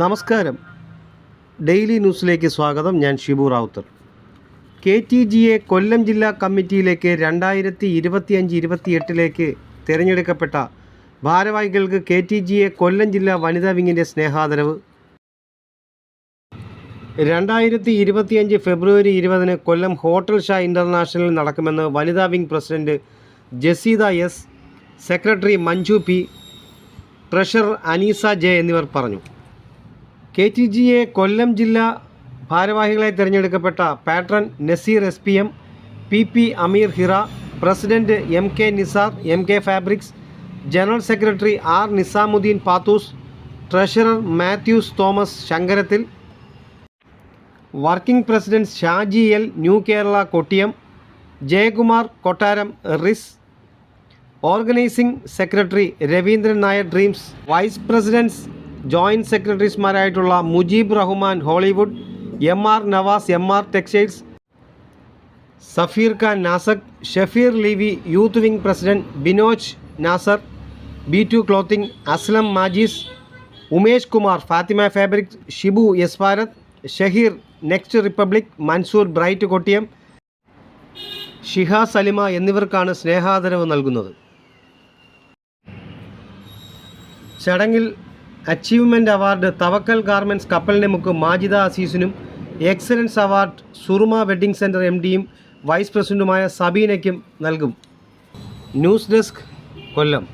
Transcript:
നമസ്കാരം. ഡെയിലി ന്യൂസിലേക്ക് സ്വാഗതം. ഞാൻ Shibu Ravuthar. K T G A Kollam ജില്ലാ കമ്മിറ്റിയിലേക്ക് രണ്ടായിരത്തി ഇരുപത്തിയഞ്ച് ഇരുപത്തിയെട്ടിലേക്ക് തിരഞ്ഞെടുക്കപ്പെട്ട ഭാരവാഹികൾക്ക് K T G A Kollam ജില്ലാ വനിതാ വിങ്ങിന്റെ സ്നേഹാദരവ്. രണ്ടായിരത്തി ഇരുപത്തിയഞ്ച് ഫെബ്രുവരി ഇരുപതിന് കൊല്ലം ഹോട്ടൽ ഷാ ഇന്റർനാഷണലിൽ നടക്കുമെന്ന് വനിതാ wing president Jaseeda S secretary Manju P treasurer Aneesa J എന്നിവർ പറഞ്ഞു. K T G A Kollam ജില്ലാ ഭാരവാഹികളായി തിരഞ്ഞെടുക്കപ്പെട്ട patron Nazeer S P M P P Ameer Hira president M K Nisar M K fabrics general secretary R Nizamuddin Pathoos treasurer Mathews Thomas Sankarathil working president Shaji L new Kerala Kottiyam Jayakumar Kottaram റിസ് organizing secretary Raveendran Nair dreams vice presidents joint സെക്രട്ടറീസ്മാരായിട്ടുള്ള Mujeeb Rahman Hollywood M R Navas M R textiles Safeer Khan നാസക് Shafeer Levi youth wing president Binoj Nasar B two clothing Aslam Majees Umesh Kumar Fathima fabrics Shibu S Bharath Shaheer next republic Mansoor bright Kottiyam Shiha Salima എന്നിവർക്കാണ് സ്നേഹാദരവ് നൽകുന്നത്. ചടങ്ങിൽ achievement award Thavakkal garments കപ്പലിന്റെ മുക്ക് Majida അസീസിനും excellence award Suruma wedding centre M ഡിയും vice പ്രസിഡന്റുമായ സബീനയ്ക്കും നൽകും. ന്യൂസ് ഡെസ്ക് കൊല്ലം